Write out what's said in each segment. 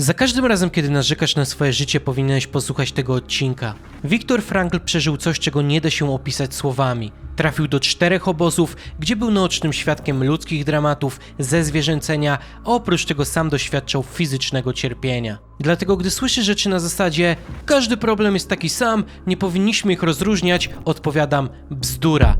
Za każdym razem, kiedy narzekasz na swoje życie, powinieneś posłuchać tego odcinka. Viktor Frankl przeżył coś, czego nie da się opisać słowami. Trafił do czterech obozów, gdzie był naocznym świadkiem ludzkich dramatów, zezwierzęcenia, a oprócz tego sam doświadczał fizycznego cierpienia. Dlatego, gdy słyszy rzeczy na zasadzie każdy problem jest taki sam, nie powinniśmy ich rozróżniać, odpowiadam bzdura.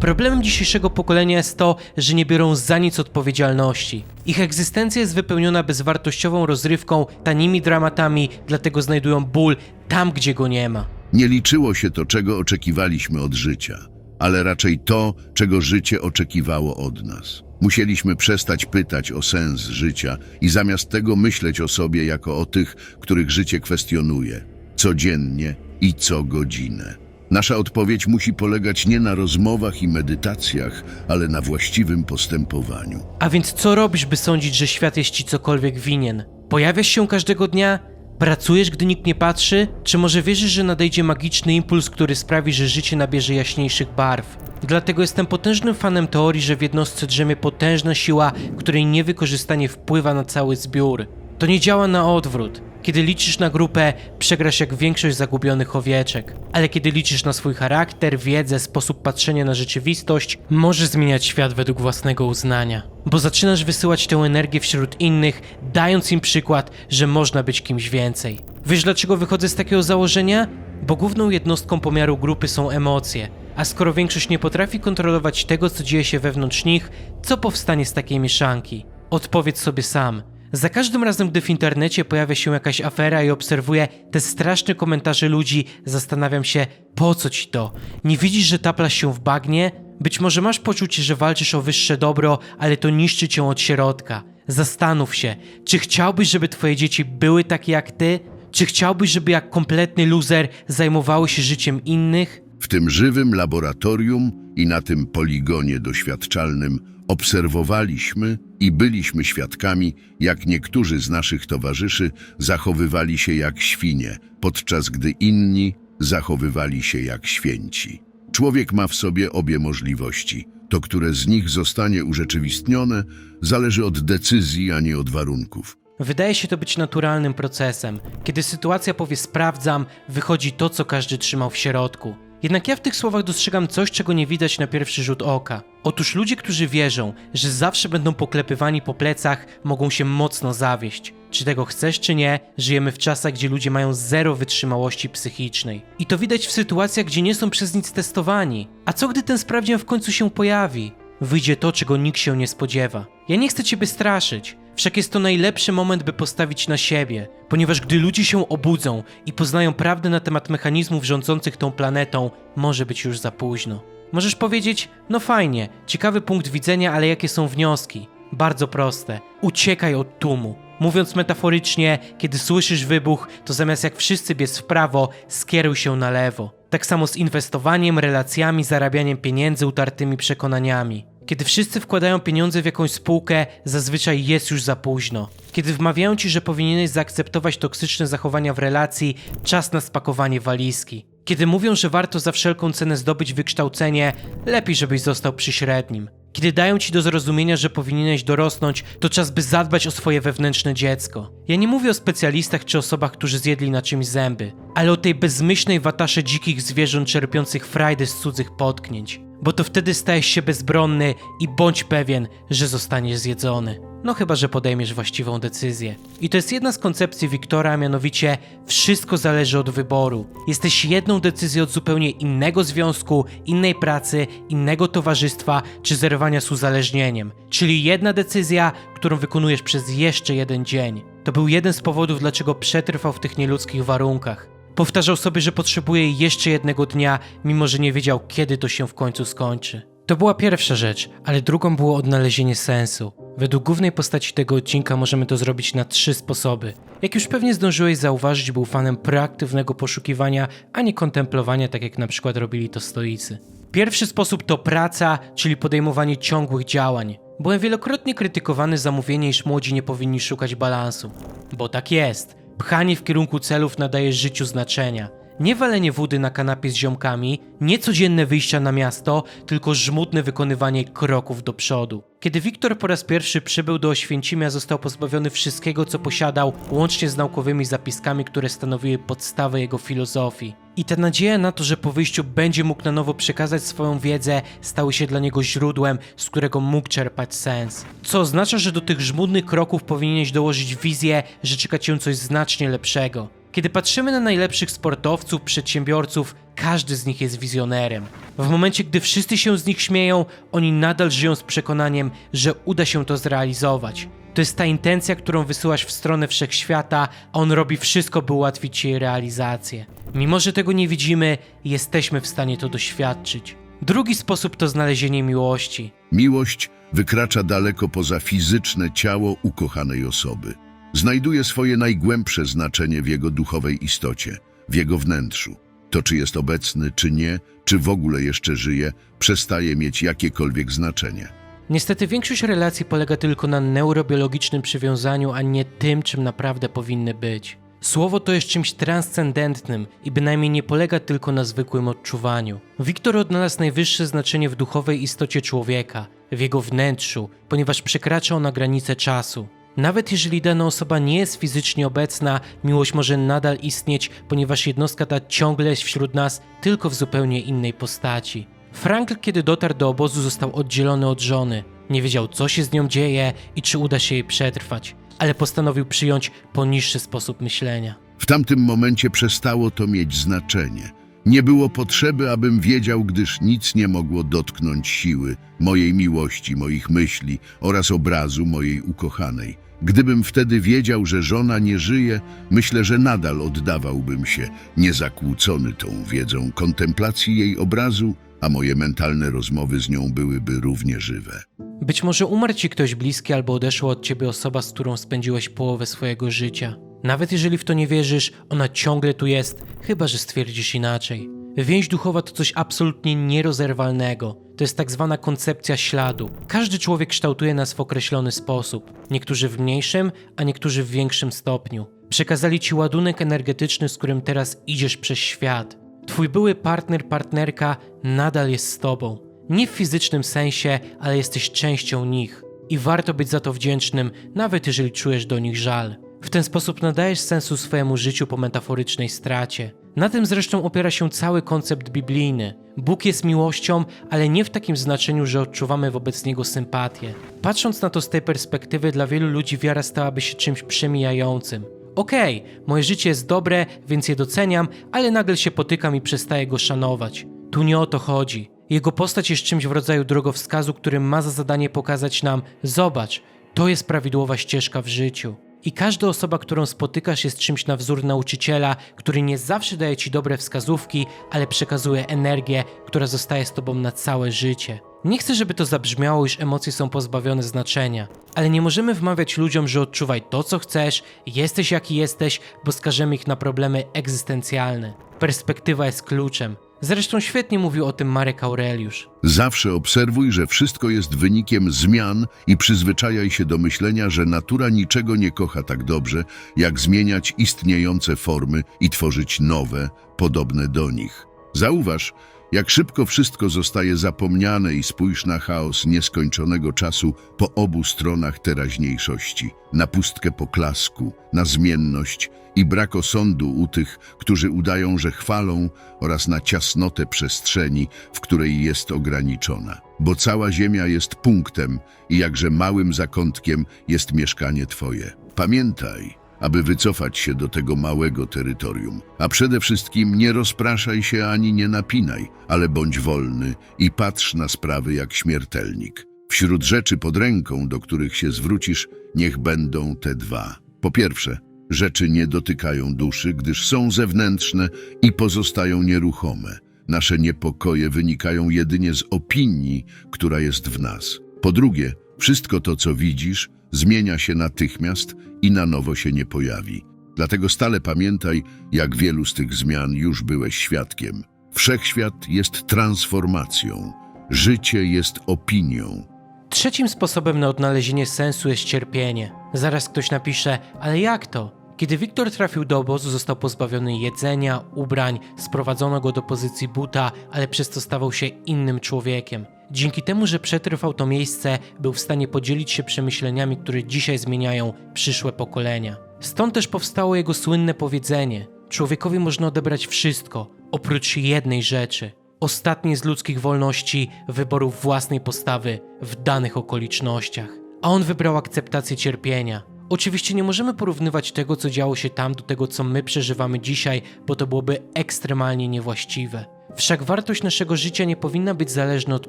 Problemem dzisiejszego pokolenia jest to, że nie biorą za nic odpowiedzialności. Ich egzystencja jest wypełniona bezwartościową rozrywką, tanimi dramatami, dlatego znajdują ból tam, gdzie go nie ma. Nie liczyło się to, czego oczekiwaliśmy od życia, ale raczej to, czego życie oczekiwało od nas. Musieliśmy przestać pytać o sens życia i zamiast tego myśleć o sobie jako o tych, których życie kwestionuje, codziennie i co godzinę. Nasza odpowiedź musi polegać nie na rozmowach i medytacjach, ale na właściwym postępowaniu. A więc co robisz, by sądzić, że świat jest ci cokolwiek winien? Pojawiasz się każdego dnia? Pracujesz, gdy nikt nie patrzy? Czy może wierzysz, że nadejdzie magiczny impuls, który sprawi, że życie nabierze jaśniejszych barw? Dlatego jestem potężnym fanem teorii, że w jednostce drzemie potężna siła, której niewykorzystanie wpływa na cały zbiór. To nie działa na odwrót. Kiedy liczysz na grupę, przegrasz jak większość zagubionych owieczek. Ale kiedy liczysz na swój charakter, wiedzę, sposób patrzenia na rzeczywistość, możesz zmieniać świat według własnego uznania. Bo zaczynasz wysyłać tę energię wśród innych, dając im przykład, że można być kimś więcej. Wiesz dlaczego wychodzę z takiego założenia? Bo główną jednostką pomiaru grupy są emocje. A skoro większość nie potrafi kontrolować tego, co dzieje się wewnątrz nich, co powstanie z takiej mieszanki? Odpowiedz sobie sam. Za każdym razem, gdy w internecie pojawia się jakaś afera i obserwuję te straszne komentarze ludzi, zastanawiam się, po co ci to? Nie widzisz, że taplasz się w bagnie? Być może masz poczucie, że walczysz o wyższe dobro, ale to niszczy cię od środka. Zastanów się, czy chciałbyś, żeby twoje dzieci były takie jak ty? Czy chciałbyś, żeby jak kompletny loser zajmowały się życiem innych? W tym żywym laboratorium i na tym poligonie doświadczalnym obserwowaliśmy i byliśmy świadkami, jak niektórzy z naszych towarzyszy zachowywali się jak świnie, podczas gdy inni zachowywali się jak święci. Człowiek ma w sobie obie możliwości. To, które z nich zostanie urzeczywistnione, zależy od decyzji, a nie od warunków. Wydaje się to być naturalnym procesem. Kiedy sytuacja powie sprawdzam, wychodzi to, co każdy trzymał w środku. Jednak ja w tych słowach dostrzegam coś, czego nie widać na pierwszy rzut oka. Otóż ludzie, którzy wierzą, że zawsze będą poklepywani po plecach, mogą się mocno zawieść. Czy tego chcesz, czy nie, żyjemy w czasach, gdzie ludzie mają zero wytrzymałości psychicznej. I to widać w sytuacjach, gdzie nie są przez nic testowani. A co gdy ten sprawdzian w końcu się pojawi? Wyjdzie to, czego nikt się nie spodziewa. Ja nie chcę ciebie straszyć, wszak jest to najlepszy moment, by postawić na siebie, ponieważ gdy ludzie się obudzą i poznają prawdę na temat mechanizmów rządzących tą planetą, może być już za późno. Możesz powiedzieć, no fajnie, ciekawy punkt widzenia, ale jakie są wnioski? Bardzo proste. Uciekaj od tłumu. Mówiąc metaforycznie, kiedy słyszysz wybuch, to zamiast jak wszyscy biec w prawo, skieruj się na lewo. Tak samo z inwestowaniem, relacjami, zarabianiem pieniędzy, utartymi przekonaniami. Kiedy wszyscy wkładają pieniądze w jakąś spółkę, zazwyczaj jest już za późno. Kiedy wmawiają ci, że powinieneś zaakceptować toksyczne zachowania w relacji, czas na spakowanie walizki. Kiedy mówią, że warto za wszelką cenę zdobyć wykształcenie, lepiej żebyś został przy średnim. Kiedy dają ci do zrozumienia, że powinieneś dorosnąć, to czas by zadbać o swoje wewnętrzne dziecko. Ja nie mówię o specjalistach czy osobach, którzy zjedli na czymś zęby, ale o tej bezmyślnej watasze dzikich zwierząt czerpiących frajdę z cudzych potknięć. Bo to wtedy stajesz się bezbronny i bądź pewien, że zostaniesz zjedzony. No chyba, że podejmiesz właściwą decyzję. I to jest jedna z koncepcji Wiktora, a mianowicie wszystko zależy od wyboru. Jesteś jedną decyzją od zupełnie innego związku, innej pracy, innego towarzystwa czy zerwania z uzależnieniem. Czyli jedna decyzja, którą wykonujesz przez jeszcze jeden dzień. To był jeden z powodów, dlaczego przetrwał w tych nieludzkich warunkach. Powtarzał sobie, że potrzebuje jeszcze jednego dnia, mimo że nie wiedział, kiedy to się w końcu skończy. To była pierwsza rzecz, ale drugą było odnalezienie sensu. Według głównej postaci tego odcinka możemy to zrobić na trzy sposoby. Jak już pewnie zdążyłeś zauważyć, był fanem proaktywnego poszukiwania, a nie kontemplowania, tak jak na przykład robili to stoicy. Pierwszy sposób to praca, czyli podejmowanie ciągłych działań. Byłem wielokrotnie krytykowany za mówienie, iż młodzi nie powinni szukać balansu. Bo tak jest. Pchanie w kierunku celów nadaje życiu znaczenia. Nie walenie wody na kanapie z ziomkami, nie codzienne wyjścia na miasto, tylko żmudne wykonywanie kroków do przodu. Kiedy Wiktor po raz pierwszy przybył do Oświęcimia, został pozbawiony wszystkiego, co posiadał, łącznie z naukowymi zapiskami, które stanowiły podstawę jego filozofii. I ta nadzieja na to, że po wyjściu będzie mógł na nowo przekazać swoją wiedzę, stały się dla niego źródłem, z którego mógł czerpać sens. Co oznacza, że do tych żmudnych kroków powinieneś dołożyć wizję, że czeka cię coś znacznie lepszego. Kiedy patrzymy na najlepszych sportowców, przedsiębiorców, każdy z nich jest wizjonerem. W momencie, gdy wszyscy się z nich śmieją, oni nadal żyją z przekonaniem, że uda się to zrealizować. To jest ta intencja, którą wysyłasz w stronę wszechświata, a on robi wszystko, by ułatwić jej realizację. Mimo, że tego nie widzimy, jesteśmy w stanie to doświadczyć. Drugi sposób to znalezienie miłości. Miłość wykracza daleko poza fizyczne ciało ukochanej osoby. Znajduje swoje najgłębsze znaczenie w jego duchowej istocie, w jego wnętrzu. To, czy jest obecny, czy nie, czy w ogóle jeszcze żyje, przestaje mieć jakiekolwiek znaczenie. Niestety większość relacji polega tylko na neurobiologicznym przywiązaniu, a nie tym, czym naprawdę powinny być. Słowo to jest czymś transcendentnym i bynajmniej nie polega tylko na zwykłym odczuwaniu. Wiktor odnalazł najwyższe znaczenie w duchowej istocie człowieka, w jego wnętrzu, ponieważ przekracza ona granice czasu. Nawet jeżeli dana osoba nie jest fizycznie obecna, miłość może nadal istnieć, ponieważ jednostka ta ciągle jest wśród nas, tylko w zupełnie innej postaci. Frankl, kiedy dotarł do obozu, został oddzielony od żony. Nie wiedział, co się z nią dzieje i czy uda się jej przetrwać, ale postanowił przyjąć poniższy sposób myślenia. W tamtym momencie przestało to mieć znaczenie. Nie było potrzeby, abym wiedział, gdyż nic nie mogło dotknąć siły, mojej miłości, moich myśli oraz obrazu mojej ukochanej. Gdybym wtedy wiedział, że żona nie żyje, myślę, że nadal oddawałbym się, niezakłócony tą wiedzą, kontemplacji jej obrazu, a moje mentalne rozmowy z nią byłyby równie żywe. Być może umarł ci ktoś bliski albo odeszła od ciebie osoba, z którą spędziłeś połowę swojego życia. Nawet jeżeli w to nie wierzysz, ona ciągle tu jest, chyba że stwierdzisz inaczej. Więź duchowa to coś absolutnie nierozerwalnego. To jest tak zwana koncepcja śladu. Każdy człowiek kształtuje nas w określony sposób. Niektórzy w mniejszym, a niektórzy w większym stopniu. Przekazali ci ładunek energetyczny, z którym teraz idziesz przez świat. Twój były partner, partnerka nadal jest z tobą. Nie w fizycznym sensie, ale jesteś częścią nich. I warto być za to wdzięcznym, nawet jeżeli czujesz do nich żal. W ten sposób nadajesz sensu swojemu życiu po metaforycznej stracie. Na tym zresztą opiera się cały koncept biblijny. Bóg jest miłością, ale nie w takim znaczeniu, że odczuwamy wobec niego sympatię. Patrząc na to z tej perspektywy, dla wielu ludzi wiara stałaby się czymś przemijającym. Okej, moje życie jest dobre, więc je doceniam, ale nagle się potykam i przestaję go szanować. Tu nie o to chodzi. Jego postać jest czymś w rodzaju drogowskazu, który ma za zadanie pokazać nam: zobacz, to jest prawidłowa ścieżka w życiu. I każda osoba, którą spotykasz, jest czymś na wzór nauczyciela, który nie zawsze daje ci dobre wskazówki, ale przekazuje energię, która zostaje z tobą na całe życie. Nie chcę, żeby to zabrzmiało, iż emocje są pozbawione znaczenia, ale nie możemy wmawiać ludziom, że odczuwaj to, co chcesz, jesteś jaki jesteś, bo skażemy ich na problemy egzystencjalne. Perspektywa jest kluczem. Zresztą świetnie mówił o tym Marek Aureliusz. Zawsze obserwuj, że wszystko jest wynikiem zmian i przyzwyczajaj się do myślenia, że natura niczego nie kocha tak dobrze, jak zmieniać istniejące formy i tworzyć nowe, podobne do nich. Zauważ, jak szybko wszystko zostaje zapomniane i spójrz na chaos nieskończonego czasu po obu stronach teraźniejszości, na pustkę poklasku, na zmienność i brak osądu u tych, którzy udają, że chwalą oraz na ciasnotę przestrzeni, w której jest ograniczona. Bo cała ziemia jest punktem i jakże małym zakątkiem jest mieszkanie Twoje. Pamiętaj, aby wycofać się do tego małego terytorium. A przede wszystkim nie rozpraszaj się ani nie napinaj, ale bądź wolny i patrz na sprawy jak śmiertelnik. Wśród rzeczy pod ręką, do których się zwrócisz, niech będą te dwa. Po pierwsze, rzeczy nie dotykają duszy, gdyż są zewnętrzne i pozostają nieruchome. Nasze niepokoje wynikają jedynie z opinii, która jest w nas. Po drugie, wszystko to, co widzisz, zmienia się natychmiast i na nowo się nie pojawi. Dlatego stale pamiętaj, jak wielu z tych zmian już byłeś świadkiem. Wszechświat jest transformacją, życie jest opinią. Trzecim sposobem na odnalezienie sensu jest cierpienie. Zaraz ktoś napisze, ale jak to? Kiedy Wiktor trafił do obozu, został pozbawiony jedzenia, ubrań, sprowadzono go do pozycji buta, ale przez to stawał się innym człowiekiem. Dzięki temu, że przetrwał to miejsce, był w stanie podzielić się przemyśleniami, które dzisiaj zmieniają przyszłe pokolenia. Stąd też powstało jego słynne powiedzenie: Człowiekowi można odebrać wszystko, oprócz jednej rzeczy. Ostatniej z ludzkich wolności, wyboru własnej postawy w danych okolicznościach. A on wybrał akceptację cierpienia. Oczywiście nie możemy porównywać tego, co działo się tam, do tego, co my przeżywamy dzisiaj, bo to byłoby ekstremalnie niewłaściwe. Wszak wartość naszego życia nie powinna być zależna od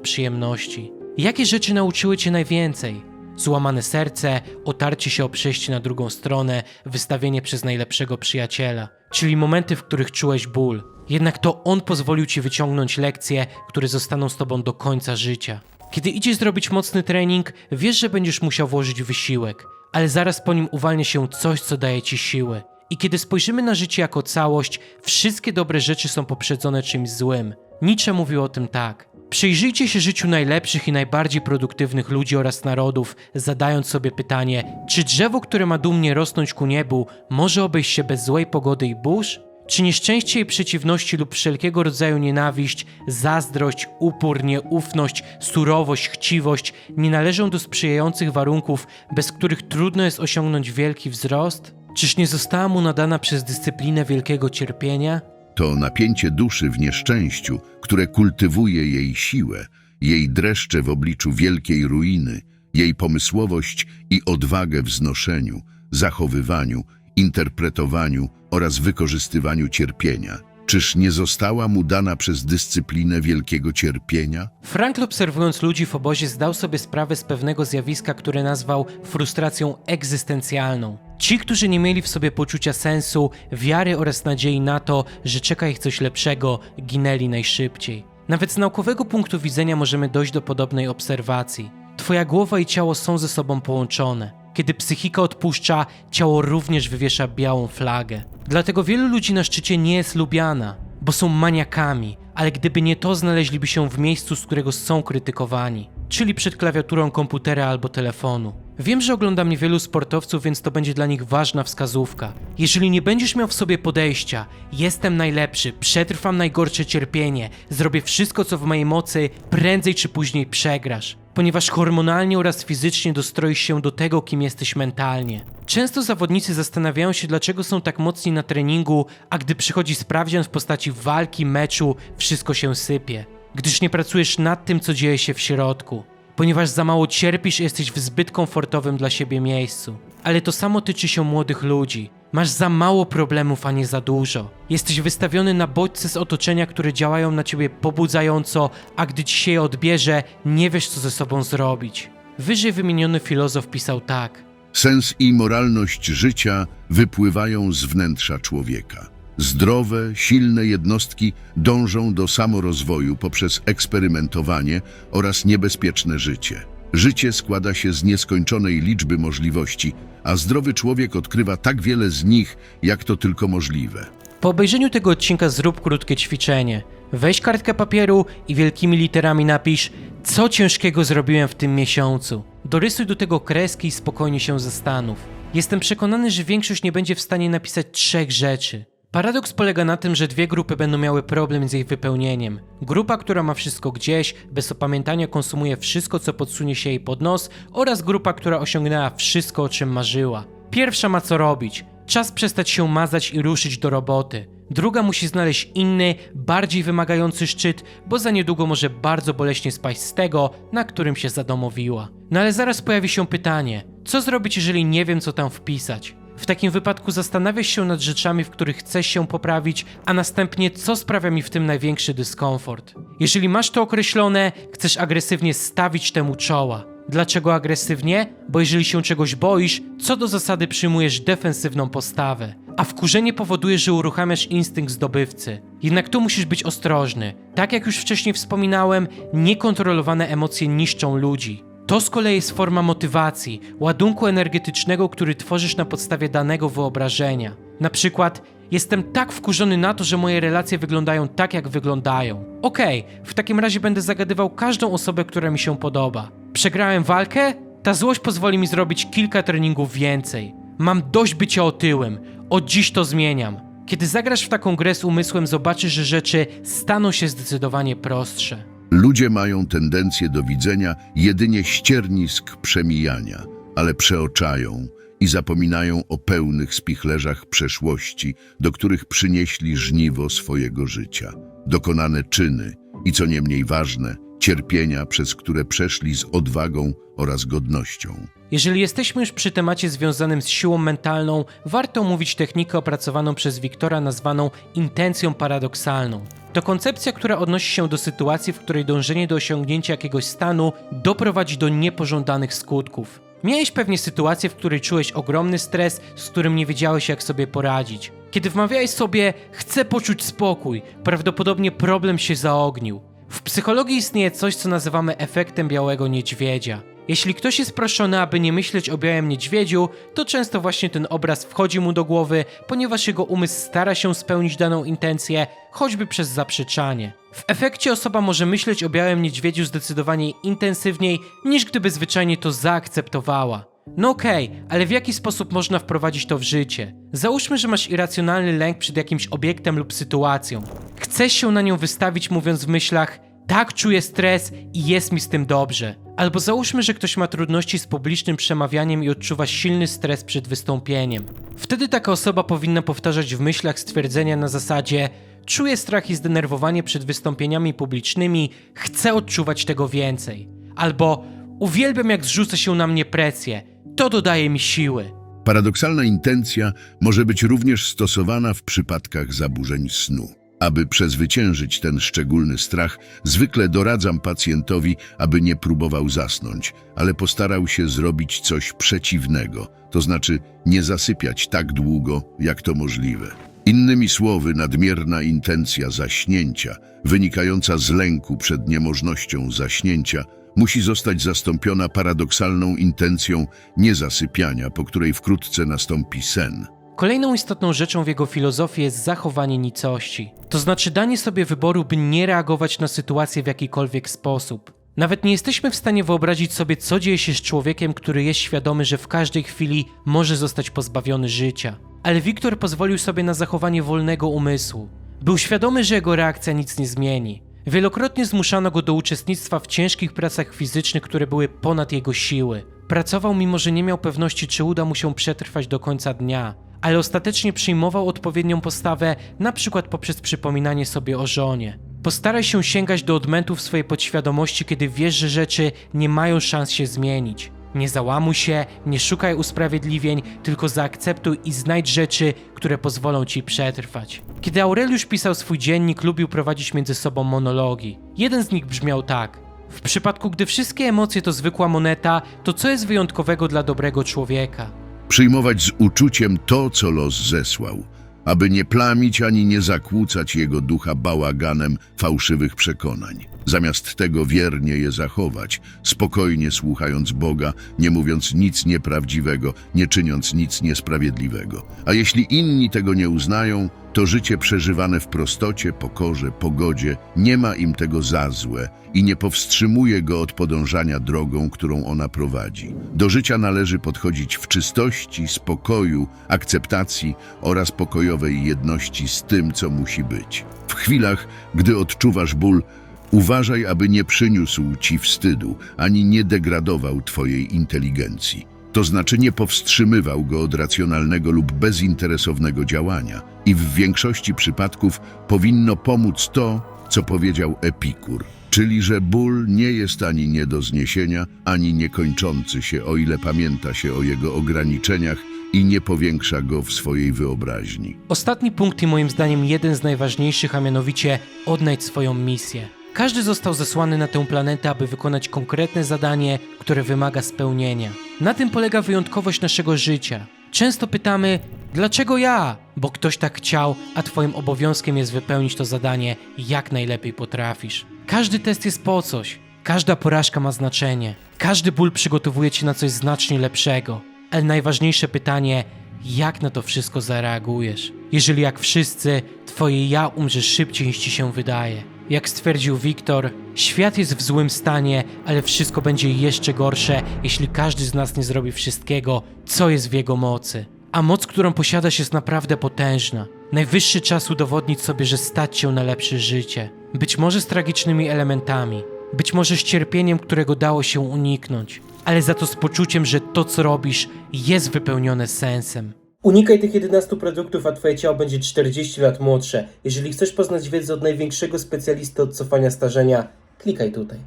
przyjemności. Jakie rzeczy nauczyły cię najwięcej? Złamane serce, otarcie się o przejście na drugą stronę, wystawienie przez najlepszego przyjaciela, czyli momenty, w których czułeś ból. Jednak to on pozwolił ci wyciągnąć lekcje, które zostaną z tobą do końca życia. Kiedy idziesz zrobić mocny trening, wiesz, że będziesz musiał włożyć wysiłek, ale zaraz po nim uwalnia się coś, co daje ci siły. I kiedy spojrzymy na życie jako całość, wszystkie dobre rzeczy są poprzedzone czymś złym. Nietzsche mówił o tym tak. Przyjrzyjcie się życiu najlepszych i najbardziej produktywnych ludzi oraz narodów, zadając sobie pytanie, czy drzewo, które ma dumnie rosnąć ku niebu, może obejść się bez złej pogody i burz? Czy nieszczęście i przeciwności lub wszelkiego rodzaju nienawiść, zazdrość, upór, nieufność, surowość, chciwość nie należą do sprzyjających warunków, bez których trudno jest osiągnąć wielki wzrost? Czyż nie została mu nadana przez dyscyplinę wielkiego cierpienia? To napięcie duszy w nieszczęściu, które kultywuje jej siłę, jej dreszcze w obliczu wielkiej ruiny, jej pomysłowość i odwagę w znoszeniu, zachowywaniu, interpretowaniu oraz wykorzystywaniu cierpienia. Czyż nie została mu dana przez dyscyplinę wielkiego cierpienia? Frankl obserwując ludzi w obozie zdał sobie sprawę z pewnego zjawiska, które nazwał frustracją egzystencjalną. Ci, którzy nie mieli w sobie poczucia sensu, wiary oraz nadziei na to, że czeka ich coś lepszego, ginęli najszybciej. Nawet z naukowego punktu widzenia możemy dojść do podobnej obserwacji. Twoja głowa i ciało są ze sobą połączone. Kiedy psychika odpuszcza, ciało również wywiesza białą flagę. Dlatego wielu ludzi na szczycie nie jest lubiana, bo są maniakami, ale gdyby nie to, znaleźliby się w miejscu, z którego są krytykowani, czyli przed klawiaturą komputera albo telefonu. Wiem, że ogląda mnie wielu sportowców, więc to będzie dla nich ważna wskazówka. Jeżeli nie będziesz miał w sobie podejścia, jestem najlepszy, przetrwam najgorsze cierpienie, zrobię wszystko, co w mojej mocy, prędzej czy później przegrasz ponieważ hormonalnie oraz fizycznie dostroisz się do tego, kim jesteś mentalnie. Często zawodnicy zastanawiają się, dlaczego są tak mocni na treningu, a gdy przychodzi sprawdzian w postaci walki, meczu, wszystko się sypie. Gdyż nie pracujesz nad tym, co dzieje się w środku. Ponieważ za mało cierpisz i jesteś w zbyt komfortowym dla siebie miejscu. Ale to samo tyczy się młodych ludzi. Masz za mało problemów, a nie za dużo. Jesteś wystawiony na bodźce z otoczenia, które działają na ciebie pobudzająco, a gdy ci się je odbierze, nie wiesz co ze sobą zrobić. Wyżej wymieniony filozof pisał tak. Sens i moralność życia wypływają z wnętrza człowieka. Zdrowe, silne jednostki dążą do samorozwoju poprzez eksperymentowanie oraz niebezpieczne życie. Życie składa się z nieskończonej liczby możliwości, a zdrowy człowiek odkrywa tak wiele z nich, jak to tylko możliwe. Po obejrzeniu tego odcinka zrób krótkie ćwiczenie. Weź kartkę papieru i wielkimi literami napisz, co ciężkiego zrobiłem w tym miesiącu. Dorysuj do tego kreski i spokojnie się zastanów. Jestem przekonany, że większość nie będzie w stanie napisać trzech rzeczy. Paradoks polega na tym, że dwie grupy będą miały problem z ich wypełnieniem. Grupa, która ma wszystko gdzieś, bez opamiętania konsumuje wszystko, co podsunie się jej pod nos, oraz grupa, która osiągnęła wszystko, o czym marzyła. Pierwsza ma co robić. Czas przestać się mazać i ruszyć do roboty. Druga musi znaleźć inny, bardziej wymagający szczyt, bo za niedługo może bardzo boleśnie spaść z tego, na którym się zadomowiła. No ale zaraz pojawi się pytanie: co zrobić, jeżeli nie wiem, co tam wpisać? W takim wypadku zastanawiasz się nad rzeczami, w których chcesz się poprawić, a następnie co sprawia mi w tym największy dyskomfort. Jeżeli masz to określone, chcesz agresywnie stawić temu czoła. Dlaczego agresywnie? Bo jeżeli się czegoś boisz, co do zasady przyjmujesz defensywną postawę, a wkurzenie powoduje, że uruchamiasz instynkt zdobywcy. Jednak tu musisz być ostrożny. Tak jak już wcześniej wspominałem, niekontrolowane emocje niszczą ludzi. To z kolei jest forma motywacji, ładunku energetycznego, który tworzysz na podstawie danego wyobrażenia. Na przykład, jestem tak wkurzony na to, że moje relacje wyglądają tak, jak wyglądają. Okej, w takim razie będę zagadywał każdą osobę, która mi się podoba. Przegrałem walkę? Ta złość pozwoli mi zrobić kilka treningów więcej. Mam dość bycia otyłym. Od dziś to zmieniam. Kiedy zagrasz w taką grę z umysłem, zobaczysz, że rzeczy staną się zdecydowanie prostsze. Ludzie mają tendencję do widzenia jedynie ściernisk przemijania, ale przeoczają i zapominają o pełnych spichlerzach przeszłości, do których przynieśli żniwo swojego życia. Dokonane czyny i co nie mniej ważne, cierpienia, przez które przeszli z odwagą oraz godnością. Jeżeli jesteśmy już przy temacie związanym z siłą mentalną, warto omówić technikę opracowaną przez Wiktora nazwaną intencją paradoksalną. To koncepcja, która odnosi się do sytuacji, w której dążenie do osiągnięcia jakiegoś stanu doprowadzi do niepożądanych skutków. Miałeś pewnie sytuację, w której czułeś ogromny stres, z którym nie wiedziałeś jak sobie poradzić. Kiedy wmawiałeś sobie, chcę poczuć spokój, prawdopodobnie problem się zaognił. W psychologii istnieje coś, co nazywamy efektem białego niedźwiedzia. Jeśli ktoś jest proszony, aby nie myśleć o białym niedźwiedziu, to często właśnie ten obraz wchodzi mu do głowy, ponieważ jego umysł stara się spełnić daną intencję, choćby przez zaprzeczanie. W efekcie osoba może myśleć o białym niedźwiedziu zdecydowanie intensywniej, niż gdyby zwyczajnie to zaakceptowała. No okej, ale w jaki sposób można wprowadzić to w życie? Załóżmy, że masz irracjonalny lęk przed jakimś obiektem lub sytuacją. Chcesz się na nią wystawić, mówiąc w myślach: Tak, czuję stres i jest mi z tym dobrze. Albo załóżmy, że ktoś ma trudności z publicznym przemawianiem i odczuwa silny stres przed wystąpieniem. Wtedy taka osoba powinna powtarzać w myślach stwierdzenia na zasadzie: Czuję strach i zdenerwowanie przed wystąpieniami publicznymi, chcę odczuwać tego więcej. Albo uwielbiam, jak zrzuca się na mnie presję, to dodaje mi siły. Paradoksalna intencja może być również stosowana w przypadkach zaburzeń snu. Aby przezwyciężyć ten szczególny strach, zwykle doradzam pacjentowi, aby nie próbował zasnąć, ale postarał się zrobić coś przeciwnego, to znaczy nie zasypiać tak długo, jak to możliwe. Innymi słowy, nadmierna intencja zaśnięcia, wynikająca z lęku przed niemożnością zaśnięcia, musi zostać zastąpiona paradoksalną intencją niezasypiania, po której wkrótce nastąpi sen. Kolejną istotną rzeczą w jego filozofii jest zachowanie nicości. To znaczy danie sobie wyboru, by nie reagować na sytuację w jakikolwiek sposób. Nawet nie jesteśmy w stanie wyobrazić sobie, co dzieje się z człowiekiem, który jest świadomy, że w każdej chwili może zostać pozbawiony życia. Ale Wiktor pozwolił sobie na zachowanie wolnego umysłu. Był świadomy, że jego reakcja nic nie zmieni. Wielokrotnie zmuszano go do uczestnictwa w ciężkich pracach fizycznych, które były ponad jego siły. Pracował, mimo że nie miał pewności, czy uda mu się przetrwać do końca dnia, ale ostatecznie przyjmował odpowiednią postawę, na przykład poprzez przypominanie sobie o żonie. Postaraj się sięgać do odmętów swojej podświadomości, kiedy wiesz, że rzeczy nie mają szans się zmienić. Nie załamuj się, nie szukaj usprawiedliwień, tylko zaakceptuj i znajdź rzeczy, które pozwolą ci przetrwać. Kiedy Aureliusz pisał swój dziennik, lubił prowadzić między sobą monologi. Jeden z nich brzmiał tak: W przypadku, gdy wszystkie emocje to zwykła moneta, to co jest wyjątkowego dla dobrego człowieka? Przyjmować z uczuciem to, co los zesłał, aby nie plamić ani nie zakłócać jego ducha bałaganem fałszywych przekonań. Zamiast tego wiernie je zachować, spokojnie słuchając Boga, nie mówiąc nic nieprawdziwego, nie czyniąc nic niesprawiedliwego. A jeśli inni tego nie uznają, to życie przeżywane w prostocie, pokorze, pogodzie nie ma im tego za złe i nie powstrzymuje go od podążania drogą, którą ona prowadzi. Do życia należy podchodzić w czystości, spokoju, akceptacji oraz pokojowej jedności z tym, co musi być. W chwilach, gdy odczuwasz ból, Uważaj, aby nie przyniósł ci wstydu, ani nie degradował twojej inteligencji. To znaczy nie powstrzymywał go od racjonalnego lub bezinteresownego działania. I w większości przypadków powinno pomóc to, co powiedział Epikur, czyli że ból nie jest ani nie do zniesienia, ani niekończący się, o ile pamięta się o jego ograniczeniach i nie powiększa go w swojej wyobraźni. Ostatni punkt i moim zdaniem jeden z najważniejszych, a mianowicie odnajdź swoją misję. Każdy został zesłany na tę planetę, aby wykonać konkretne zadanie, które wymaga spełnienia. Na tym polega wyjątkowość naszego życia. Często pytamy, dlaczego ja? Bo ktoś tak chciał, a twoim obowiązkiem jest wypełnić to zadanie jak najlepiej potrafisz. Każdy test jest po coś. Każda porażka ma znaczenie. Każdy ból przygotowuje cię na coś znacznie lepszego. Ale najważniejsze pytanie, jak na to wszystko zareagujesz? Jeżeli jak wszyscy, twoje ja umrze szybciej niż ci się wydaje. Jak stwierdził Wiktor, świat jest w złym stanie, ale wszystko będzie jeszcze gorsze, jeśli każdy z nas nie zrobi wszystkiego, co jest w jego mocy. A moc, którą posiadasz, jest naprawdę potężna. Najwyższy czas udowodnić sobie, że stać się na lepsze życie. Być może z tragicznymi elementami, być może z cierpieniem, którego dało się uniknąć, ale za to z poczuciem, że to, co robisz, jest wypełnione sensem. Unikaj tych 11 produktów, a twoje ciało będzie 40 lat młodsze. Jeżeli chcesz poznać wiedzę od największego specjalisty od cofania starzenia, klikaj tutaj.